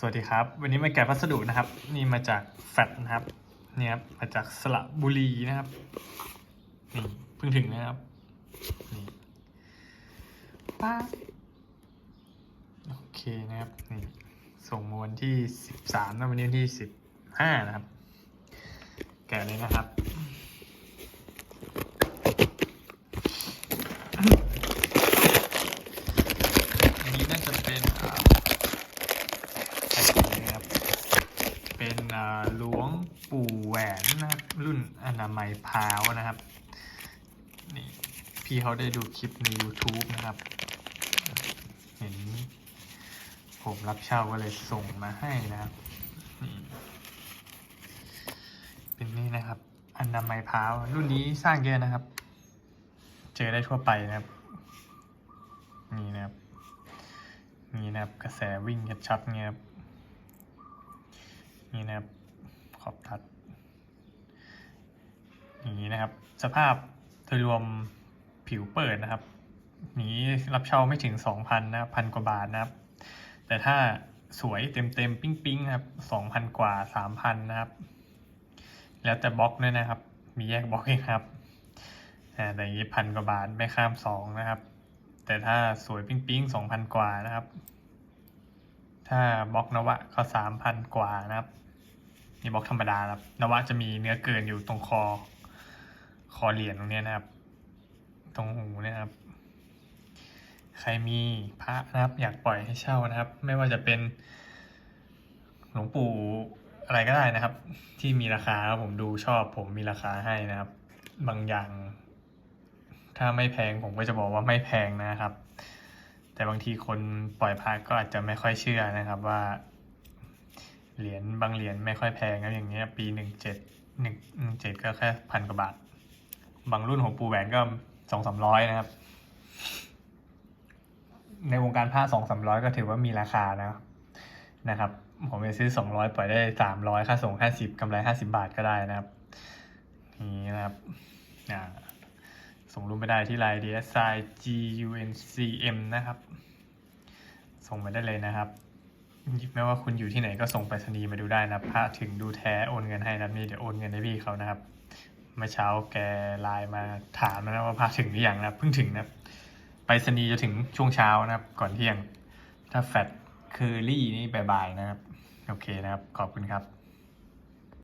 สวัสดีครับ วันนี้มาแกะพัสดุนะครับ นี่มาจากแฟดนะครับเนี่ยครับมาจากสระบุรีนะครับนี่เพิ่งถึงนะครับนี่ป้าโอเคนะครับนี่ส่งมวันที่สิบสามนะวันนี้ที่สิบห้านะครับ แกะเลยนะครับ อันนี้น่าจะเป็นอ่า แพ็กเกจนะครับ เป็นหลวงปู่แหวนนะครับรุ่นอนามัยพาวนะครับนี่พี่เขาได้ดูคลิปใน YouTube นะครับ เห็น ผมรับเช่าก็เลยส่งมาให้นะครับนี่เป็นนี่นะครับอนามัยพาวรุ่นนี้สร้างเยอะนะครับ เจอได้ทั่วไปนะครับนี่นะครับนี่นะครับกระแสวิ่งกระชัดๆเงี้ยครับ นี่นะครับขอบตัดอย่างนี้นะครับ สภาพโดยรวมผิวเปิดนะครับนี้รับเช่าไม่ถึงสองพันนะพันกว่าบาทนะครับ แต่ถ้าสวยเต็มเต็มๆปิ้งปิ้งๆนะครับสองพันกว่าสามพันนะครับ แล้วแต่บล็อกด้วยนะครับ มีแยกบล็อกเองครับแต่อย่างนี้พันกว่าบาทไม่ข้ามสองนะครับ แต่ถ้าสวยปิ้งปิ้งสองพันกว่านะครับ ถ้าบล็อกนวะก็สามพันกว่านะครับนี่บล็อกธรรมดาครับนวะจะมีเนื้อเกินอยู่ตรงคอ คอเหรียญตรงเนี้ยนะครับ ตรงหูเนี่ยนะครับ ใครมีพระนะครับ อยากปล่อยให้เช่านะครับ ไม่ว่าจะเป็น หลวงปู่อะไรก็ได้นะครับ ที่มีราคาครับผมดูชอบ ผมมีราคาให้นะครับ บางอย่าง ถ้าไม่แพงผมก็จะบอกว่าไม่แพงนะครับ แต่บางทีคนปล่อยพระก็อาจจะไม่ค่อยเชื่อนะครับว่า เหรียญบางเหรียญไม่ค่อยแพงครับอย่างเงี้ย ปีหนึ่งเจ็ดหนึ่งเจ็ดก็แค่พันกว่าบาท บางรุ่นของปูแหวนก็สองสามร้อยนะครับ ในวงการผ้าสองสามร้อยก็ถือว่ามีราคานะนะครับ ผมไปซื้อสองร้อยปล่อยได้สามร้อยค่าส่งห้าสิบกำไรห้าสิบาทก็ได้นะครับ นี่นะครับอ่า ส่งรูปไปได้ที่ไลน์ DSI GUNCM นะครับ ส่งมาได้เลยนะครับไม่ว่าคุณอยู่ที่ไหนก็ส่งไปรษณีย์มาดูได้นะพระถึงดูแท้โอนเงินให้นะนี่เดี๋ยวโอนเงินให้พี่เขานะครับเมื่อเช้าแกไลน์มาถามนะว่าพระถึงหรือยังนะเพิ่งถึงนะไปรษณีย์จะถึงช่วงเช้านะครับ ก่อนเที่ยง ถ้าแฟตเคอรี่นี่บ่ายๆนะครับ โอเคนะครับ ขอบคุณครับ